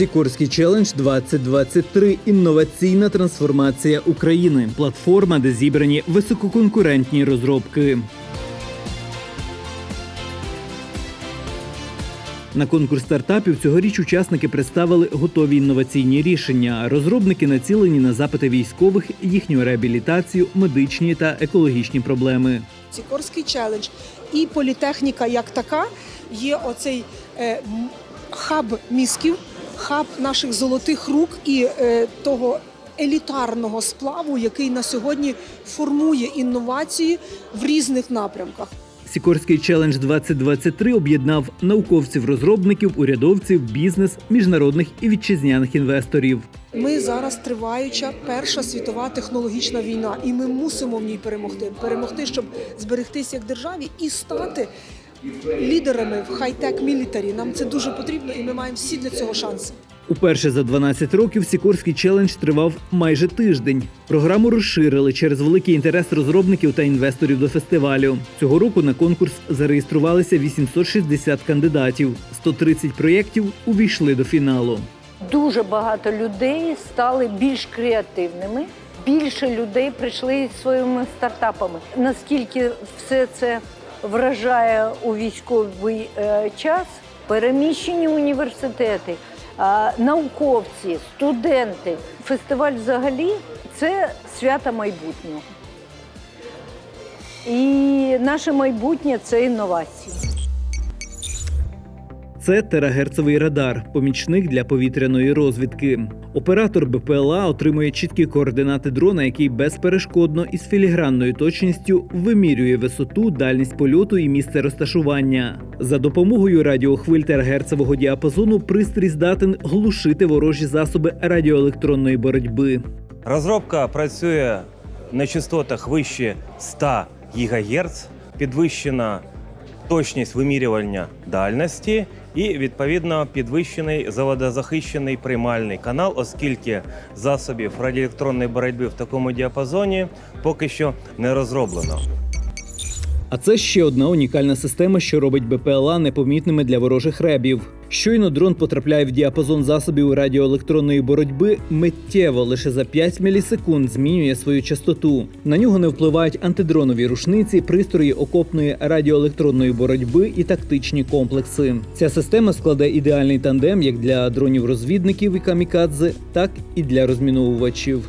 Сікорський челендж 2023 інноваційна трансформація України. Платформа, де зібрані висококонкурентні розробки. На конкурс стартапів цьогоріч учасники представили готові інноваційні рішення. Розробники націлені на запити військових, їхню реабілітацію, медичні та екологічні проблеми. Сікорський челендж і політехніка як така є оцей е, хаб мізків, хаб наших золотих рук і е, того елітарного сплаву, який на сьогодні формує інновації в різних напрямках. Сікорський челендж 2023 об'єднав науковців, розробників, урядовців, бізнес, міжнародних і вітчизняних інвесторів. Ми зараз триваюча перша світова технологічна війна, і ми мусимо в ній перемогти. Перемогти, щоб зберегтися як державі і стати лідерами в хай-тек мілітарі. Нам це дуже потрібно, і ми маємо всі для цього шанси. Уперше за 12 років Сікорський челендж тривав майже тиждень. Програму розширили через великий інтерес розробників та інвесторів до фестивалю. Цього року на конкурс зареєструвалися 860 кандидатів. 130 проєктів увійшли до фіналу. Дуже багато людей стали більш креативними. Більше людей прийшли зі своїми стартапами. Наскільки все це вражає у військовий е, час, переміщені університети, науковці, студенти. Фестиваль взагалі це свято майбутнього. І наше майбутнє це інновації. Це терагерцевий радар, помічник для повітряної розвідки. Оператор БПЛА отримує чіткі координати дрона, який безперешкодно і з філігранною точністю вимірює висоту, дальність польоту і місце розташування. За допомогою радіохвиль терагерцевого діапазону пристрій здатен глушити ворожі засоби радіоелектронної боротьби. Розробка працює на частотах вище 100 ГГц, підвищена точність вимірювання дальності і відповідно підвищений заводозахищений приймальний канал, оскільки засобів радіоелектронної боротьби в такому діапазоні поки що не розроблено. А це ще одна унікальна система, що робить БПЛА непомітними для ворожих ребів. Щойно дрон потрапляє в діапазон засобів радіоелектронної боротьби, миттєво лише за 5 мілісекунд змінює свою частоту. На нього не впливають антидронові рушниці, пристрої окопної радіоелектронної боротьби і тактичні комплекси. Ця система складе ідеальний тандем як для дронів-розвідників і камікадзе, так і для розміновувачів.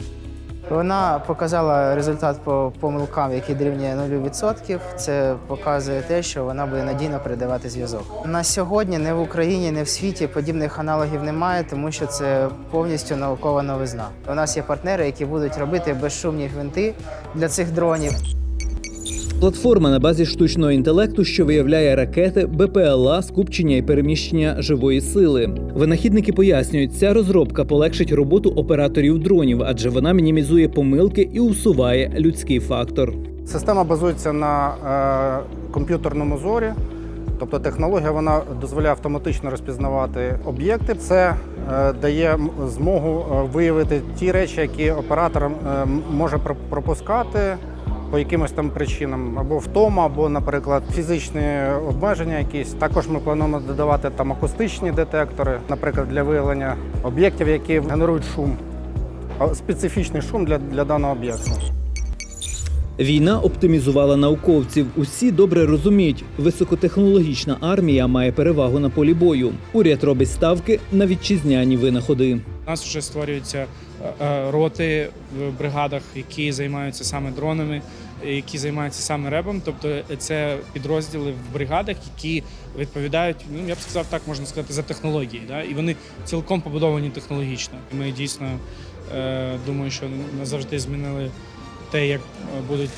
Вона показала результат по помилкам, який дорівнює 0%. Це показує те, що вона буде надійно передавати зв'язок. На сьогодні не в Україні, не в світі подібних аналогів немає, тому що це повністю наукова новизна. У нас є партнери, які будуть робити безшумні гвинти для цих дронів. Платформа на базі штучного інтелекту, що виявляє ракети, БПЛА, скупчення і переміщення живої сили. Винахідники пояснюють, ця розробка полегшить роботу операторів дронів, адже вона мінімізує помилки і усуває людський фактор. Система базується на е, комп'ютерному зорі, тобто технологія вона дозволяє автоматично розпізнавати об'єкти. Це е, дає змогу е, виявити ті речі, які оператор е, може про- пропускати по якимось там причинам, або втома, або, наприклад, фізичні обмеження якісь. Також ми плануємо додавати там акустичні детектори, наприклад, для виявлення об'єктів, які генерують шум, специфічний шум для, для даного об'єкту. Війна оптимізувала науковців. Усі добре розуміють, високотехнологічна армія має перевагу на полі бою. Уряд робить ставки на вітчизняні винаходи. У нас вже створюються е, е, роти в бригадах, які займаються саме дронами, які займаються саме ребом. Тобто це підрозділи в бригадах, які відповідають, ну я б сказав, так можна сказати, за технології. Да? І вони цілком побудовані технологічно. Ми дійсно е, думаю, що назавжди змінили те, як е, будуть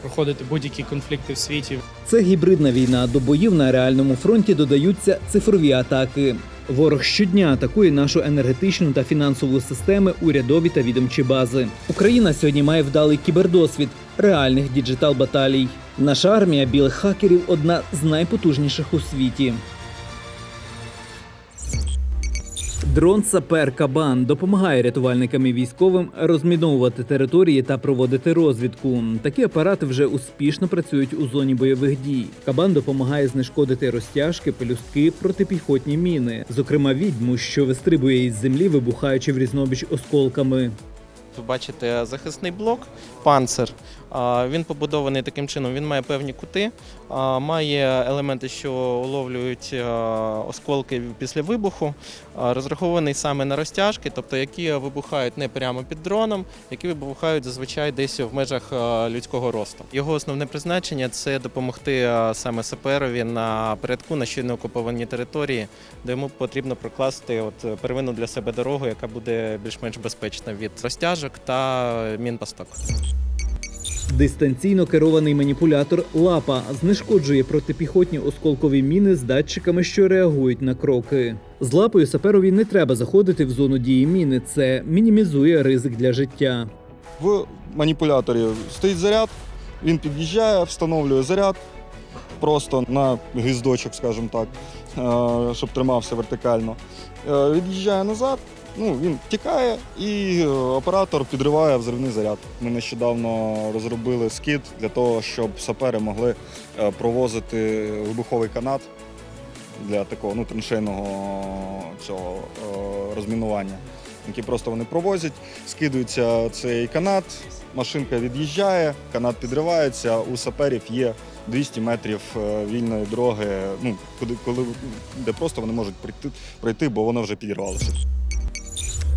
проходити будь-які конфлікти в світі. Це гібридна війна. До боїв на реальному фронті додаються цифрові атаки. Ворог щодня атакує нашу енергетичну та фінансову системи, урядові та відомчі бази. Україна сьогодні має вдалий кібердосвід реальних діджитал баталій. Наша армія білих хакерів одна з найпотужніших у світі. Дрон Сапер Кабан допомагає рятувальникам і військовим розміновувати території та проводити розвідку. Такі апарати вже успішно працюють у зоні бойових дій. Кабан допомагає знешкодити розтяжки, пелюстки, протипіхотні міни, зокрема відьму, що вистрибує із землі, вибухаючи в різнобіч осколками. Ви бачите захисний блок, панцир. Він побудований таким чином, він має певні кути, має елементи, що уловлюють осколки після вибуху, розрахований саме на розтяжки, тобто які вибухають не прямо під дроном, які вибухають зазвичай десь в межах людського росту. Його основне призначення це допомогти саме саперові на передку на щойно окупованій території, де йому потрібно прокласти от первинну для себе дорогу, яка буде більш-менш безпечна від розтяжок та мінпосток. Дистанційно керований маніпулятор лапа знешкоджує протипіхотні осколкові міни з датчиками, що реагують на кроки. З лапою саперові не треба заходити в зону дії міни. Це мінімізує ризик для життя. В маніпуляторі стоїть заряд, він під'їжджає, встановлює заряд просто на гвіздочок, скажімо так, е, щоб тримався вертикально. Е, Від'їжджає назад, ну, він тікає і е, оператор підриває взривний заряд. Ми нещодавно розробили скид для того, щоб сапери могли е, провозити вибуховий канат для такого ну, траншейного цього е, розмінування. Які просто вони провозять, скидується цей канат, машинка від'їжджає, канат підривається. У саперів є 200 метрів вільної дороги, ну куди коли де просто вони можуть пройти, пройти, бо воно вже підірвалося.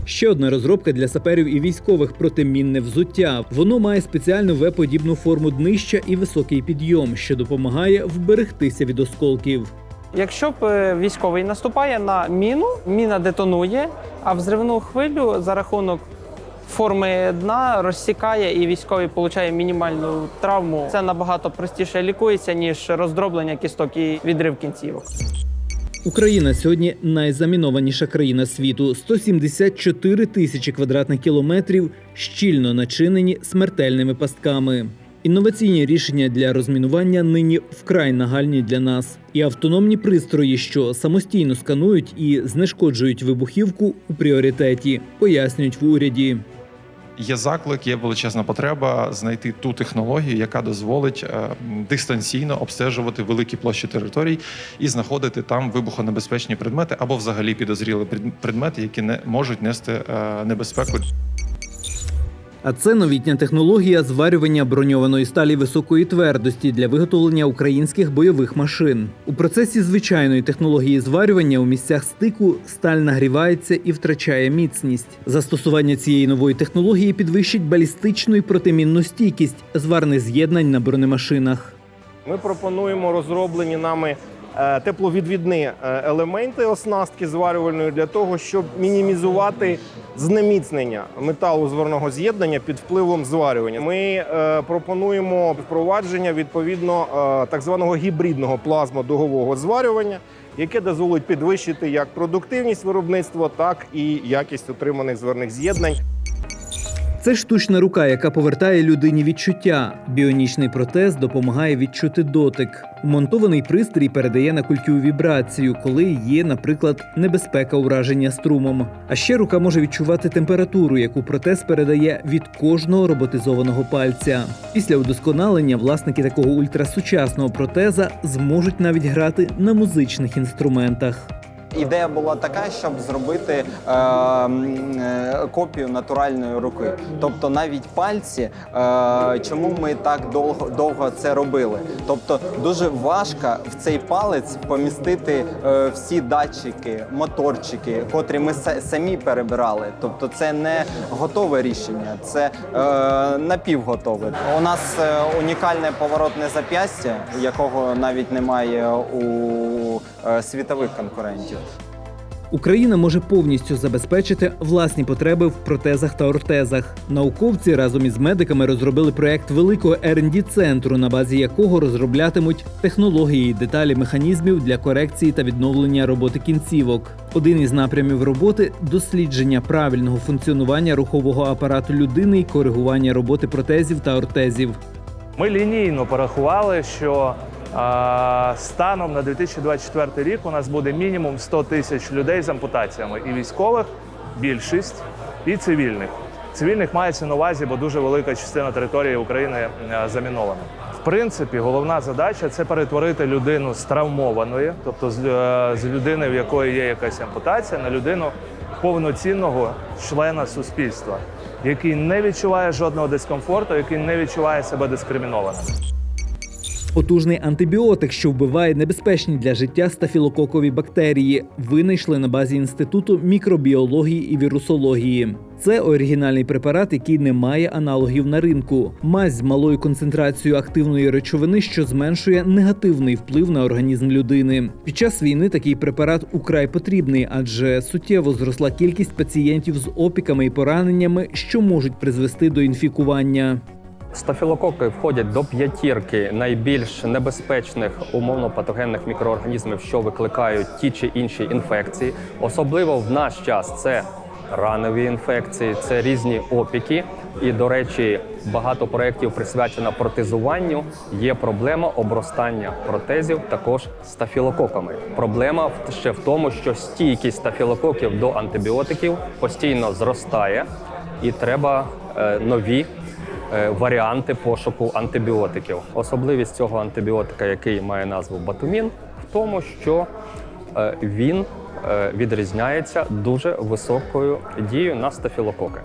Ще одна розробка для саперів і військових протимінне взуття. Воно має спеціальну В-подібну форму днища і високий підйом, що допомагає вберегтися від осколків. Якщо б е, військовий наступає на міну, міна детонує, а взривну хвилю за рахунок форми дна розсікає і військовий отримує мінімальну травму. Це набагато простіше лікується, ніж роздроблення кісток і відрив кінцівок. Україна сьогодні найзамінованіша країна світу. 174 тисячі квадратних кілометрів щільно начинені смертельними пастками. Інноваційні рішення для розмінування нині вкрай нагальні для нас. І автономні пристрої, що самостійно сканують і знешкоджують вибухівку у пріоритеті, пояснюють в уряді. Є заклик, є величезна потреба знайти ту технологію, яка дозволить е, дистанційно обстежувати великі площі територій і знаходити там вибухонебезпечні предмети або взагалі підозріли пред- предмети, які не можуть нести е, небезпеку А це новітня технологія зварювання броньованої сталі високої твердості для виготовлення українських бойових машин. У процесі звичайної технології зварювання у місцях стику сталь нагрівається і втрачає міцність. Застосування цієї нової технології підвищить балістичну і протимінну стійкість зварних з'єднань на бронемашинах. Ми пропонуємо розроблені нами тепловідвідні е, елементи оснастки зварювальної для того, щоб мінімізувати знеміцнення металу зварного з'єднання під впливом зварювання. Ми е, пропонуємо впровадження відповідно е, так званого гібридного плазмодугового зварювання, яке дозволить підвищити як продуктивність виробництва, так і якість отриманих зварних з'єднань. Це штучна рука, яка повертає людині відчуття. Біонічний протез допомагає відчути дотик. Монтований пристрій передає на культю вібрацію, коли є, наприклад, небезпека ураження струмом. А ще рука може відчувати температуру, яку протез передає від кожного роботизованого пальця. Після удосконалення власники такого ультрасучасного протеза зможуть навіть грати на музичних інструментах. Ідея була така, щоб зробити е, е, копію натуральної руки. Тобто навіть пальці, е, чому ми так довго, довго це робили? Тобто дуже важко в цей палець помістити е, всі датчики, моторчики, котрі ми са- самі перебирали. Тобто це не готове рішення, це е, напівготове. У нас е, унікальне поворотне зап'ястя, якого навіть немає у світових конкурентів. Україна може повністю забезпечити власні потреби в протезах та ортезах. Науковці разом із медиками розробили проект великого rd центру, на базі якого розроблятимуть технології, і деталі механізмів для корекції та відновлення роботи кінцівок. Один із напрямів роботи дослідження правильного функціонування рухового апарату людини і коригування роботи протезів та ортезів. Ми лінійно порахували, що станом на 2024 рік у нас буде мінімум 100 тисяч людей з ампутаціями і військових більшість, і цивільних. Цивільних мається на увазі, бо дуже велика частина території України е, замінована. В принципі, головна задача це перетворити людину з травмованої, тобто е, з людини, в якої є якась ампутація, на людину повноцінного члена суспільства, який не відчуває жодного дискомфорту, який не відчуває себе дискримінованим. Потужний антибіотик, що вбиває небезпечні для життя стафілококові бактерії, винайшли на базі інституту мікробіології і вірусології. Це оригінальний препарат, який не має аналогів на ринку. Мазь з малою концентрацією активної речовини, що зменшує негативний вплив на організм людини. Під час війни такий препарат украй потрібний, адже суттєво зросла кількість пацієнтів з опіками і пораненнями, що можуть призвести до інфікування. Стафілококи входять до п'ятірки найбільш небезпечних умовно патогенних мікроорганізмів, що викликають ті чи інші інфекції. Особливо в наш час це ранові інфекції, це різні опіки. І, до речі, багато проєктів присвячено протезуванню. Є проблема обростання протезів також стафілококами. Проблема ще в тому, що стійкість стафілококів до антибіотиків постійно зростає, і треба е, нові варіанти пошуку антибіотиків. Особливість цього антибіотика, який має назву батумін, в тому, що е, він е, відрізняється дуже високою дією на стафілококи.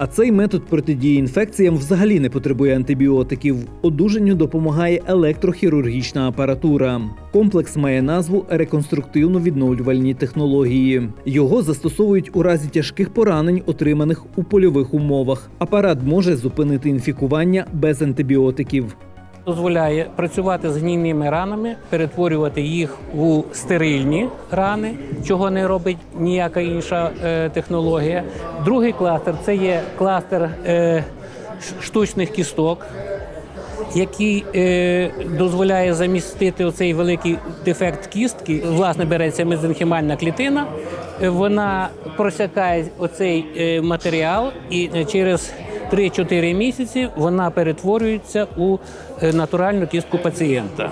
А цей метод протидії інфекціям взагалі не потребує антибіотиків. Одужанню допомагає електрохірургічна апаратура. Комплекс має назву реконструктивно-відновлювальні технології. Його застосовують у разі тяжких поранень, отриманих у польових умовах. Апарат може зупинити інфікування без антибіотиків. Дозволяє працювати з гнійними ранами, перетворювати їх у стерильні рани, чого не робить ніяка інша е, технологія. Другий кластер це є кластер е, штучних кісток. Який е, дозволяє замістити оцей великий дефект кістки. Власне, береться мезенхімальна клітина, вона просякає оцей е, матеріал, і е, через 3-4 місяці вона перетворюється у натуральну кістку пацієнта.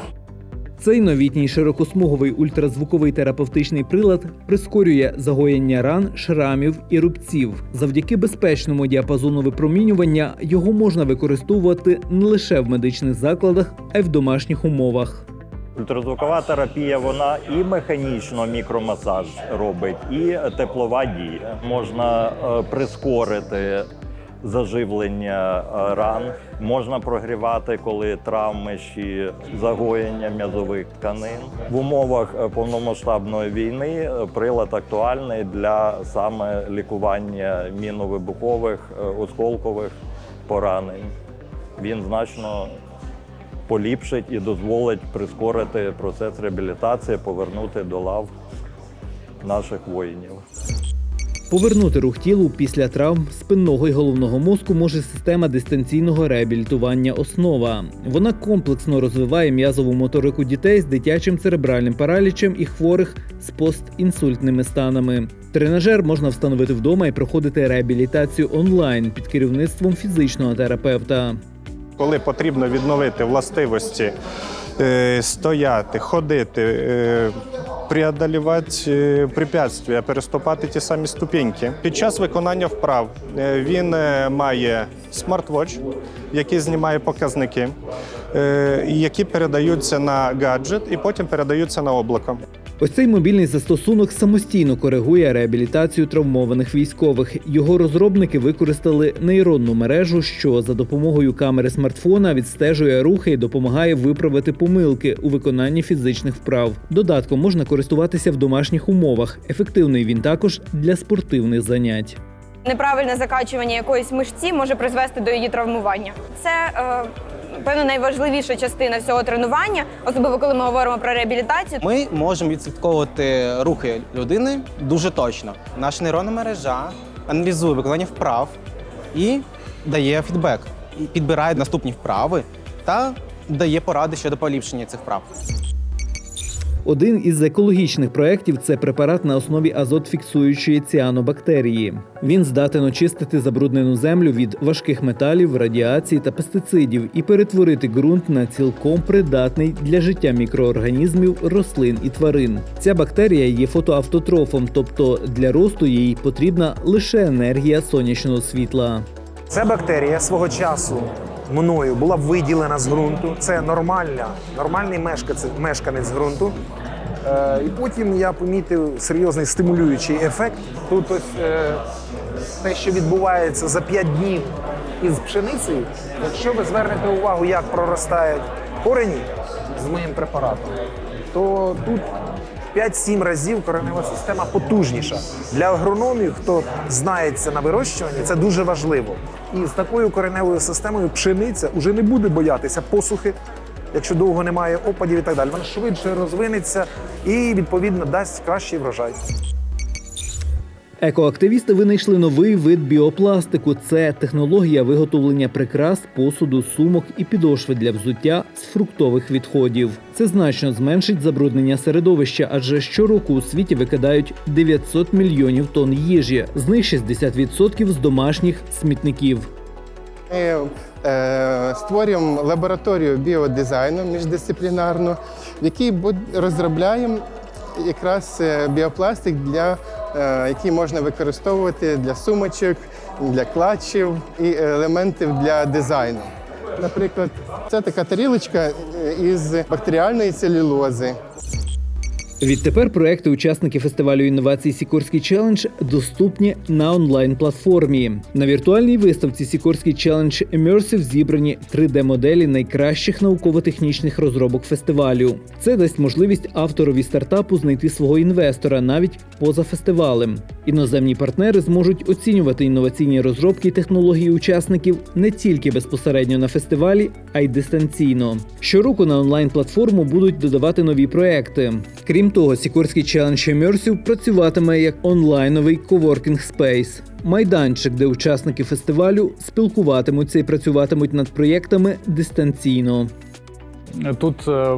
Цей новітній широкосмуговий ультразвуковий терапевтичний прилад прискорює загоєння ран, шрамів і рубців. Завдяки безпечному діапазону випромінювання його можна використовувати не лише в медичних закладах, а й в домашніх умовах. Ультразвукова терапія вона і механічно мікромасаж робить, і теплова дія. Можна е, прискорити заживлення е, ран, можна прогрівати, коли травми чи загоєння м'язових тканин. В умовах е, повномасштабної війни е, прилад актуальний для саме лікування міновибухових осколкових поранень. Він значно поліпшить і дозволить прискорити процес реабілітації, повернути до лав наших воїнів. Повернути рух тілу після травм спинного і головного мозку може система дистанційного реабілітування основа. Вона комплексно розвиває м'язову моторику дітей з дитячим церебральним паралічем і хворих з постінсультними станами. Тренажер можна встановити вдома і проходити реабілітацію онлайн під керівництвом фізичного терапевта. коли потрібно відновити властивості стояти, ходити, е, преодолівати е, препятствия, переступати ті самі ступеньки. Під час виконання вправ е, він е, має смарт-вотч, який знімає показники, е, які передаються на гаджет і потім передаються на облако. Ось цей мобільний застосунок самостійно коригує реабілітацію травмованих військових. Його розробники використали нейронну мережу, що за допомогою камери смартфона відстежує рухи і допомагає виправити помилки у виконанні фізичних вправ. Додатком можна користуватися в домашніх умовах. Ефективний він також для спортивних занять. Неправильне закачування якоїсь мишці може призвести до її травмування. Це е, певно найважливіша частина всього тренування, особливо коли ми говоримо про реабілітацію. Ми можемо відслідковувати рухи людини дуже точно. Наша нейронна мережа аналізує виконання вправ і дає фідбек, підбирає наступні вправи та дає поради щодо поліпшення цих вправ. Один із екологічних проєктів це препарат на основі азотфіксуючої ціанобактерії. Він здатен очистити забруднену землю від важких металів, радіації та пестицидів і перетворити ґрунт на цілком придатний для життя мікроорганізмів, рослин і тварин. Ця бактерія є фотоавтотрофом, тобто для росту їй потрібна лише енергія сонячного світла. Ця бактерія свого часу мною була виділена з ґрунту. Це нормальна, нормальний мешканець, мешканець ґрунту. Е, і потім я помітив серйозний стимулюючий ефект. Тут ось е, те, що відбувається за 5 днів із пшеницею, якщо ви звернете увагу, як проростають корені з моїм препаратом, то тут 5-7 разів коренева система потужніша. Для агрономів, хто знається на вирощуванні, це дуже важливо. І з такою кореневою системою пшениця вже не буде боятися посухи, якщо довго немає опадів і так далі. Вона швидше розвинеться і відповідно дасть кращий врожай. Екоактивісти винайшли новий вид біопластику. Це технологія виготовлення прикрас, посуду, сумок і підошви для взуття з фруктових відходів. Це значно зменшить забруднення середовища, адже щороку у світі викидають 900 мільйонів тонн їжі, з них 60% з домашніх смітників. Ми е, створюємо лабораторію біодизайну міждисциплінарну, в якій розробляємо якраз е, біопластик, для, е, який можна використовувати для сумочок, для клатчів і елементів для дизайну. Наприклад, це така тарілочка е, із бактеріальної целюлози. Відтепер проекти учасники фестивалю інновацій Сікорський челендж доступні на онлайн-платформі. На віртуальній виставці Сікорський челендж Immersive зібрані 3D-моделі найкращих науково-технічних розробок фестивалю. Це дасть можливість авторові стартапу знайти свого інвестора навіть поза фестивалем. Іноземні партнери зможуть оцінювати інноваційні розробки і технології учасників не тільки безпосередньо на фестивалі, а й дистанційно. Щороку на онлайн-платформу будуть додавати нові проекти. Крім того, Сікорський челендж Immersive працюватиме як онлайновий коворкінг спейс. Майданчик, де учасники фестивалю спілкуватимуться і працюватимуть над проєктами дистанційно. Тут е,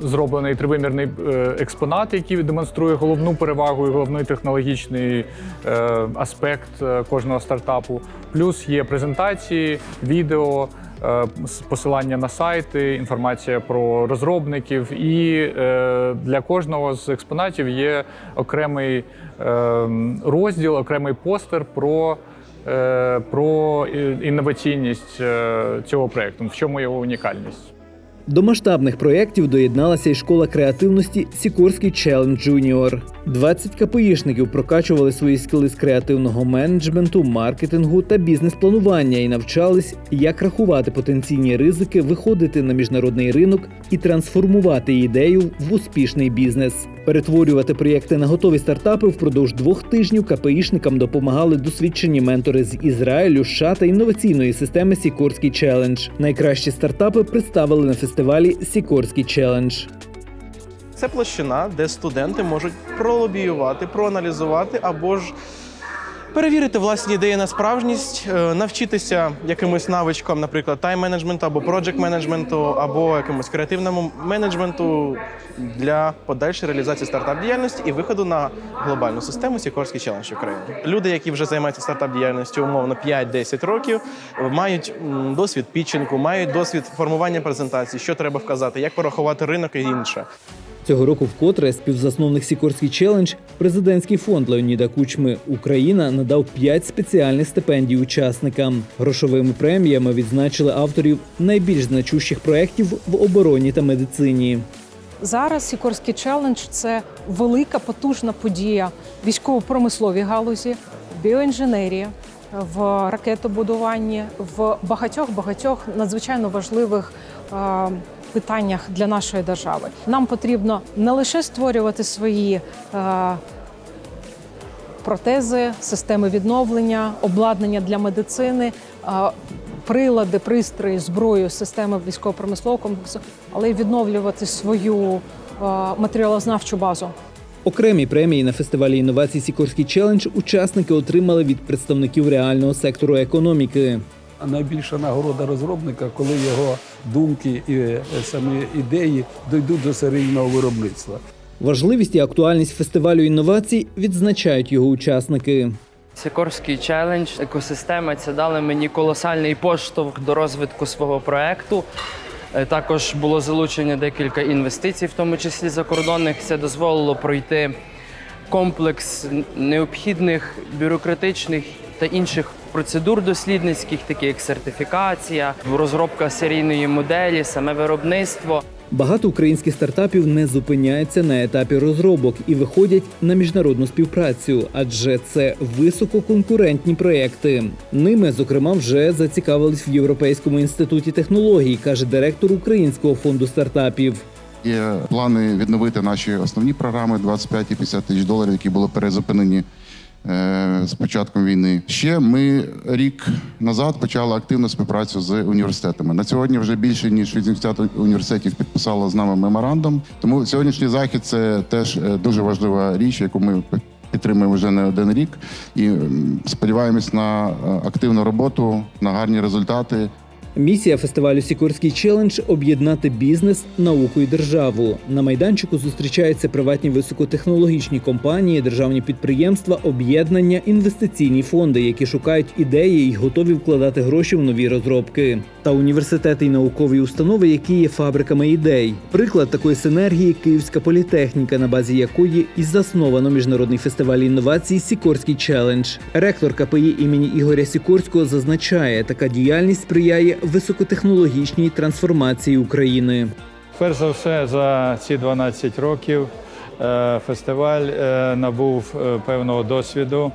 зроблений тривимірний е, експонат, який демонструє головну перевагу і головний технологічний е, аспект е, кожного стартапу. Плюс є презентації, відео. Посилання на сайти, інформація про розробників, і для кожного з експонатів є окремий розділ, окремий постер про, про інноваційність цього проєкту, в чому його унікальність. До масштабних проєктів доєдналася й школа креативності Сікорський Челендж Junior. 20 КПІшників прокачували свої скіли з креативного менеджменту, маркетингу та бізнес-планування і навчались, як рахувати потенційні ризики, виходити на міжнародний ринок і трансформувати ідею в успішний бізнес. Перетворювати проєкти на готові стартапи впродовж двох тижнів КПІшникам допомагали досвідчені ментори з Ізраїлю, США та інноваційної системи Сікорський Челендж. Найкращі стартапи представили на фестивалі Сікорський Челендж. Це площина, де студенти можуть пролобіювати, проаналізувати або ж перевірити власні ідеї на справжність, е, навчитися якимось навичкам, наприклад, тайм-менеджменту або проджект-менеджменту, або якомусь креативному менеджменту для подальшої реалізації стартап-діяльності і виходу на глобальну систему Сікорський челендж України. Люди, які вже займаються стартап-діяльністю умовно 5-10 років, мають досвід пітчингу, мають досвід формування презентацій, що треба вказати, як порахувати ринок і інше. Цього року вкотре співзасновник Сікорський челендж, президентський фонд Леоніда Кучми Україна надав 5 спеціальних стипендій учасникам. Грошовими преміями відзначили авторів найбільш значущих проєктів в обороні та медицині. Зараз Сікорський челендж це велика потужна подія військово-промисловій галузі, біоінженерія, в ракетобудуванні, в багатьох багатьох надзвичайно важливих е, питаннях для нашої держави. Нам потрібно не лише створювати свої. е, Протези, системи відновлення, обладнання для медицини, е, прилади, пристрої, зброю, системи військово-промислового комплексу, але й відновлювати свою е, матеріалознавчу базу. Окремі премії на фестивалі інновацій Сікорський челендж учасники отримали від представників реального сектору економіки. Найбільша нагорода розробника, коли його думки і е, самі ідеї дійдуть до серійного виробництва. Важливість і актуальність фестивалю інновацій відзначають його учасники. Сікорський челендж, екосистема це дали мені колосальний поштовх до розвитку свого проекту. Е, Також було залучено декілька інвестицій, в тому числі закордонних. Це дозволило пройти комплекс необхідних бюрократичних та інших процедур дослідницьких, такі як сертифікація, розробка серійної моделі, саме виробництво. Багато українських стартапів не зупиняються на етапі розробок і виходять на міжнародну співпрацю, адже це висококонкурентні проекти. Ними, зокрема, вже зацікавились в Європейському інституті технологій, каже директор Українського фонду стартапів. Є плани відновити наші основні програми 25 і 50 тисяч доларів, які були перезупинені з початком війни. Ще ми рік назад почали активну співпрацю з університетами. На сьогодні вже більше ніж 80 університетів підписало з нами меморандум. Тому сьогоднішній захід це теж е, дуже важлива річ, яку ми підтримуємо вже не один рік. І сподіваємось на е, активну роботу, на гарні результати. Місія фестивалю Сікорський челендж об'єднати бізнес, науку і державу. На майданчику зустрічаються приватні високотехнологічні компанії, державні підприємства, об'єднання, інвестиційні фонди, які шукають ідеї і готові вкладати гроші в нові розробки. Та університети і наукові установи, які є фабриками ідей. Приклад такої синергії Київська політехніка, на базі якої і засновано міжнародний фестиваль інновацій Сікорський челендж. Ректор КПІ імені Ігоря Сікорського зазначає, така діяльність сприяє високотехнологічній трансформації України. Перш за все, за ці 12 років е, фестиваль е, набув е, певного досвіду,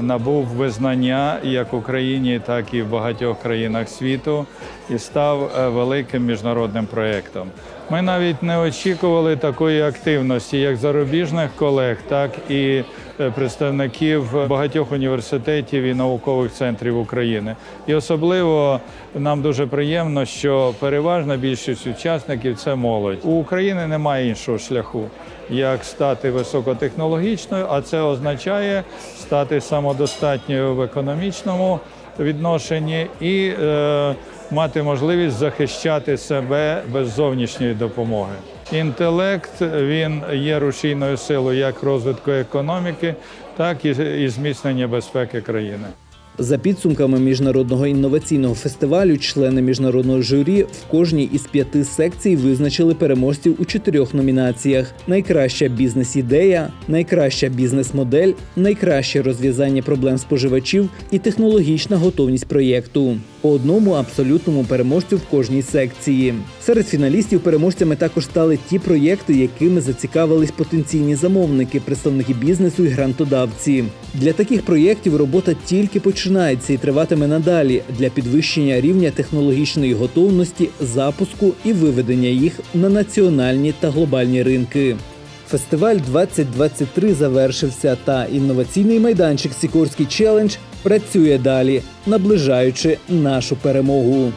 набув визнання як в Україні, так і в багатьох країнах світу і став великим міжнародним проєктом. Ми навіть не очікували такої активності, як зарубіжних колег, так і е, представників багатьох університетів і наукових центрів України. І особливо нам дуже приємно, що переважна більшість учасників це молодь. У України немає іншого шляху, як стати високотехнологічною, а це означає стати самодостатньою в економічному відношенні і е, мати можливість захищати себе без зовнішньої допомоги. Інтелект він є рушійною силою як розвитку економіки, так і, зміцнення безпеки країни. За підсумками міжнародного інноваційного фестивалю, члени міжнародного журі в кожній із п'яти секцій визначили переможців у чотирьох номінаціях: найкраща бізнес-ідея, найкраща бізнес-модель, найкраще розв'язання проблем споживачів і технологічна готовність проєкту. По одному абсолютному переможцю в кожній секції. Серед фіналістів переможцями також стали ті проєкти, якими зацікавились потенційні замовники, представники бізнесу і грантодавці. Для таких проєктів робота тільки починається і триватиме надалі для підвищення рівня технологічної готовності, запуску і виведення їх на національні та глобальні ринки. Фестиваль 2023 завершився, та інноваційний майданчик Сікорський челендж працює далі, наближаючи нашу перемогу.